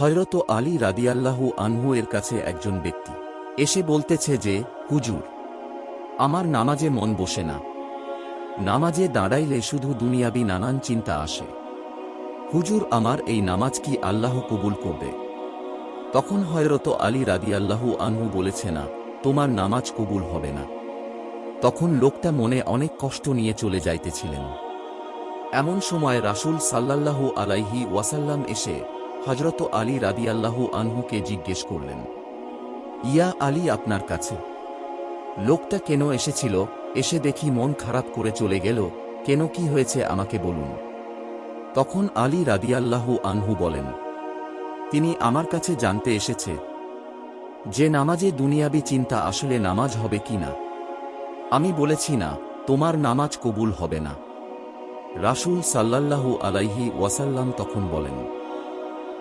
হয়রত আলী রাদিয়াল্লাহু আনহু এর কাছে একজন ব্যক্তি। এসে বলতেছে যে, হুজুর, আমার নামাজে মন বসে না। নামাজে দাঁড়াইলে শুধু দুনিয়াবি নানান চিন্তা আসে। হুজুর, আমার এই নামাজ কি আল্লাহ কবুল করবে? তখন হয়রত আলী রাদিয়াল্লাহু আনহু বলেছে, না, তোমার নামাজ কবুল হবে না। তখন লোকটা মনে অনেক কষ্ট নিয়ে চলে যাইতেছিলেন। এমন সময় রাসূল সাল্লাল্লাহু আলাইহি ওয়াসাল্লাম এসে হজরত আলী রাদিয়াল্লাহু আনহুকে জিজ্ঞেস করলেন, ইয়া আলী আপনার কাছে? লোকটা কেন এসেছিল? এসে দেখি মন খারাপ করে চলে গেল, কেন কি হয়েছে আমাকে বলুন। তখন আলী রাদিয়াল্লাহু আনহু বলেন, তিনি আমার কাছে জানতে এসেছে, যে নামাজে দুনিয়াবি চিন্তা আসলে নামাজ হবে কি না। আমি বলেছি না, তোমার নামাজ কবুল হবে না। রাসূল সাল্লাল্লাহু আলাইহি ওয়াসাল্লাম তখন বলেন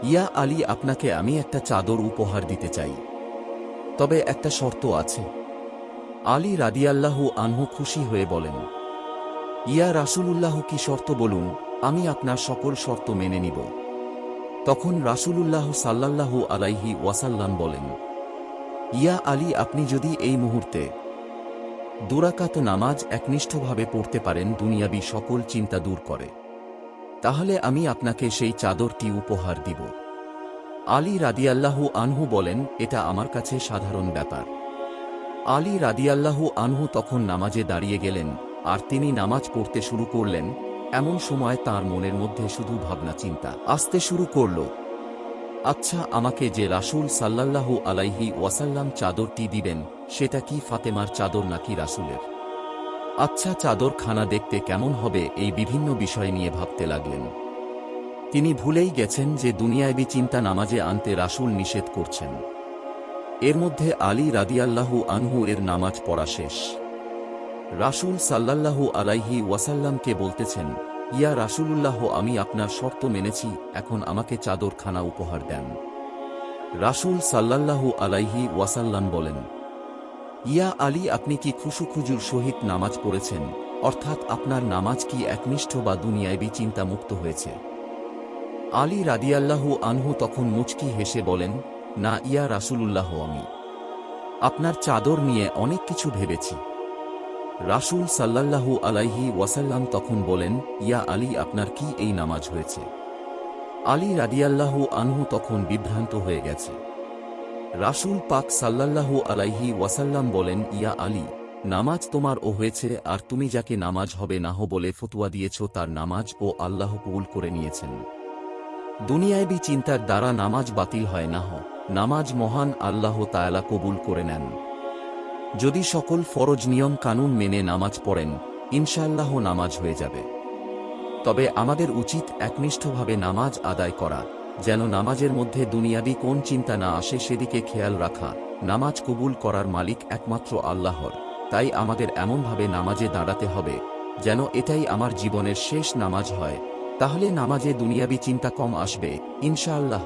ইয়া আলী, আপনাকে আমি একটা চাদর উপহার দিতে চাই। তবে একটা শর্ত আছে। আলী রাদিয়াল্লাহু আনহু খুশি হয়ে বলেন, ইয়া রাসূলুল্লাহ, কি শর্ত বলুন, আমি আপনার সকল শর্ত মেনে নিব। তখন রাসূলুল্লাহ সাল্লাল্লাহু আলাইহি ওয়াসাল্লাম বলেন, ইয়া আলী, আপনি যদি এই মুহূর্তে দুরাকাত নামাজ একনিষ্ঠভাবে পড়তে পারেন, দুনিয়াবি সকল চিন্তা দূর করে। তাহলে আমি আপনাকে সেই চাদরটি উপহার দিব। আলী রাদিয়াল্লাহু আনহু বলেন, এটা আমার কাছে সাধারণ ব্যাপার। আলী রাদিয়াল্লাহু আনহু তখন নামাজে দাঁড়িয়ে গেলেন, আর তিনি নামাজ পড়তে শুরু করলেন, এমন সময় তার মনের মধ্যে শুধু ভাবনা চিন্তা আসতে শুরু করল। আচ্ছা আমাকে যে রাসূল সাল্লাল্লাহু আলাইহি ওয়াসাল্লাম চাদরটি দিবেন, সেটা কি ফাতেমার চাদর নাকি রাসূলের? আচ্ছা চাদর খানা দেখতে কেমন হবে এই বিভিন্ন বিষয় নিয়ে ভাবতে লাগলেন। তিনি ভুলেই গেছেন যে দুনিয়াবি চিন্তা নামাজে আনতে রাসূল নিষেধ করছেন। এর মধ্যে আলী রাদিয়াল্লাহু আনহু এর নামাজ পড়া শেষ। রাসূল সাল্লাল্লাহু আলাইহি ওয়াসাল্লামকে বলতেছেন, ইয়া রাসূলুল্লাহ, আমি আপনার শর্ত মেনেছি, এখন আমাকে চাদর খানা উপহার দেন। রাসূল সাল্লাল্লাহু আলাইহি ওয়াসাল্লাম বলেন ইয়া আলী, আপনি কি খুশুখুজুর সহিত নামাজ পড়েছেন? অর্থাৎ আপনার নামাজ কি একনিষ্ঠ বা দুনিয়াবি চিন্তামুক্ত হয়েছে? আলী রাদিয়াল্লাহু আনহু তখন মুচকি হেসে বলেন, না, ইয়া রাসূলুল্লাহ, আমি। আপনার চাদর নিয়ে অনেক কিছু ভেবেছি। রাসূল সাল্লাল্লাহু আলাইহি ওয়াসাল্লাম তখন বলেন, ইয়া আলী, আপনার কি এই নামাজ হয়েছে? আলী রাদিয়াল্লাহু আনহু তখন বিভ্রান্ত হয়ে গেছে। রাসূল পাক সাল্লাল্লাহু আলাইহি ওয়াসাল্লাম বলেন, ইয়া আলী, নামাজ তোমার ও হয়েছে, আর তুমি যাকে নামাজ হবে না হো বলে ফতুয়া দিয়েছ, তার নামাজ ও আল্লাহ কবুল করে নিয়েছেন। দুনিয়াবি চিন্তার দ্বারা নামাজ বাতিল হয় না হ, নামাজ মহান আল্লাহ তায়ালা কবুল করে নেন। যদি সকল ফরজ নিয়ম কানুন মেনে নামাজ পড়েন, ইনশাআল্লাহ নামাজ হয়ে যাবে। তবে আমাদের উচিত একনিষ্ঠভাবে নামাজ আদায় করা। যেন নামাজের মধ্যে দুনিয়াবি কোন চিন্তা না আসে সেদিকে খেয়াল রাখা, নামাজ কবুল করার মালিক একমাত্র আল্লাহর। তাই আমাদের এমনভাবে নামাজে দাঁড়াতে হবে, যেন এটাই আমার জীবনের শেষ নামাজ হয়। তাহলে নামাজে দুনিয়াবি চিন্তা কম আসবে, ইনশাআল্লাহ।